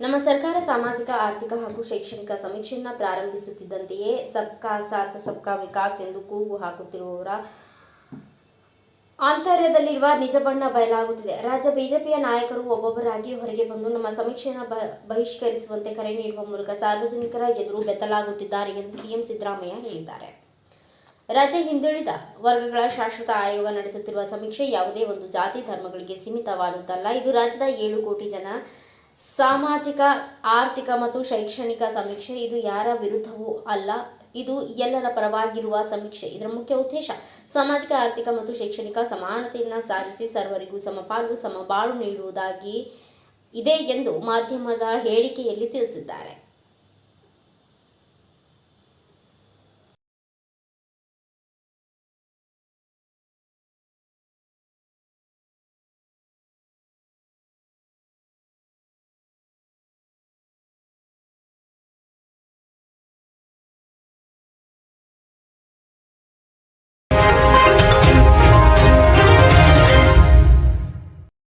ಸರ್ಕಾರ ಸಾಮಾಜಿಕ, ಆರ್ಥಿಕ ಹಾಗೂ ಶೈಕ್ಷಣಿಕ ಸಮೀಕ್ಷೆಯನ್ನು ಪ್ರಾರಂಭಿಸುತ್ತಿದ್ದಂತೆಯೇ ಸಬ್ಕಾ ಸಾಥ್, ಸಬ್ಕಾ ವಿಕಾಸ್ ಎಂದು ಕೂಗು ಹಾಕುತ್ತಿರುವವರ ಆಂತರ್ಯದಲ್ಲಿರುವ ನಿಜ ಬಣ್ಣ ಬಯಲಾಗುತ್ತಿದೆ. ರಾಜ್ಯ ಬಿಜೆಪಿಯ ನಾಯಕರು ಒಬ್ಬೊಬ್ಬರಾಗಿ ಹೊರಗೆ ಬಂದು ನಮ್ಮ ಸಮೀಕ್ಷೆಯನ್ನು ಬಹಿಷ್ಕರಿಸುವಂತೆ ಕರೆ ನೀಡುವ ಮೂಲಕ ಸಾರ್ವಜನಿಕರ ಎದುರು ಬೆತ್ತಲಾಗುತ್ತಿದ್ದಾರೆ ಎಂದು ಸಿಎಂ ಸಿದ್ದರಾಮಯ್ಯ ಹೇಳಿದ್ದಾರೆ. ರಾಜ್ಯ ಹಿಂದುಳಿದ ವರ್ಗಗಳ ಶಾಶ್ವತ ಆಯೋಗ ನಡೆಸುತ್ತಿರುವ ಸಮೀಕ್ಷೆ ಯಾವುದೇ ಒಂದು ಜಾತಿ, ಧರ್ಮಗಳಿಗೆ ಸೀಮಿತವಾದದ್ದಲ್ಲ. ಇದು ರಾಜ್ಯದ ಏಳು ಕೋಟಿ ಜನ ಸಾಮಾಜಿಕ, ಆರ್ಥಿಕ ಮತ್ತು ಶೈಕ್ಷಣಿಕ ಸಮೀಕ್ಷೆ, ಇದು ಯಾರ ವಿರುದ್ಧವೂ ಅಲ್ಲ. ಇದು ಎಲ್ಲರ ಪರವಾಗಿರುವ ಸಮೀಕ್ಷೆ. ಇದರ ಮುಖ್ಯ ಉದ್ದೇಶ, ಸಾಮಾಜಿಕ, ಆರ್ಥಿಕ ಮತ್ತು ಶೈಕ್ಷಣಿಕ ಸಮಾನತೆಯನ್ನು ಸಾಧಿಸಿ ಸರ್ವರಿಗೂ ಸಮಪಾಲು ಸಮಬಾಳು ನೀಡುವುದಾಗಿ ಇದೆ ಎಂದು ಮಾಧ್ಯಮದ ಹೇಳಿಕೆಯಲ್ಲಿ ತಿಳಿಸಿದ್ದಾರೆ.